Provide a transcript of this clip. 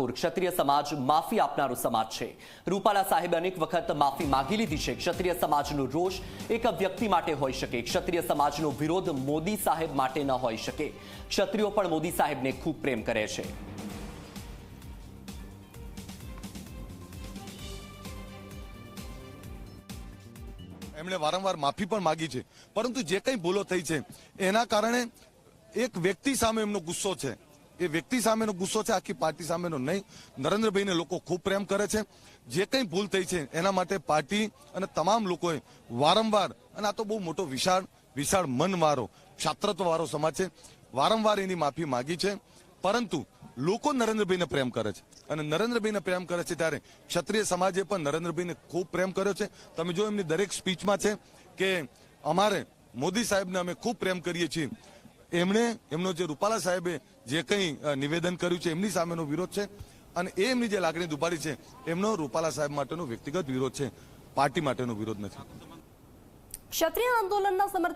ઠાકોર, ક્ષત્રિય સમાજ માફી આપનારો સમાજ છે. રૂપાલા સાહેબે અનેક વખત માફી માંગી લીધી છે. ક્ષત્રિય સમાજનો રોષ એક વ્યક્તિ માટે હોઈ શકે. ક્ષત્રિય સમાજનો વિરોધ મોદી સાહેબ માટે ન હોઈ શકે. ક્ષત્રિયો પણ મોદી સાહેબને ખૂબ પ્રેમ કરે છે. એમણે વારંવાર માફી પણ માગી છે. પરંતુ જે કંઈ ભૂલો થઈ છે, એના કારણે એક વ્યક્તિ સામે એમનો ગુસ્સો છે. એ વ્યક્તિ સામેનો ગુસ્સો છે, આખી પાર્ટી સામેનો નહીં. નરેન્દ્રભાઈને લોકો ખૂબ પ્રેમ કરે છે. જે કંઈ ભૂલ થઈ છે, એના માટે પાર્ટી અને તમામ લોકોએ વારંવાર, અને આ તો બહુ મોટો વિશાળ વિશાળ મનવાળો છાત્રત્વવાળો સમાજ છે, વારંવાર એની માફી માગી છે. પરંતુ લોકો નરેન્દ્રભાઈને પ્રેમ કરે છે. અને નરેન્દ્રભાઈને પ્રેમ કરે છે ત્યારે ક્ષત્રિય સમાજે પણ નરેન્દ્રભાઈને ખૂબ પ્રેમ કર્યો છે. તમે જો એમની દરેક સ્પીચમાં છે કે અમારે મોદી સાહેબને અમે ખૂબ પ્રેમ કરીએ છીએ એમણે એમનો જે રૂપાલા સાહેબે જે કંઈ નિવેદન કર્યું છે, એમની સામેનો વિરોધ છે અને એમની જે લાગણી દુભાડી છે, એમનો રૂપાલા સાહેબ માટેનો વ્યક્તિગત વિરોધ છે, પાર્ટી માટેનો વિરોધ નથી. ક્ષત્રિય આંદોલનના સમર્થન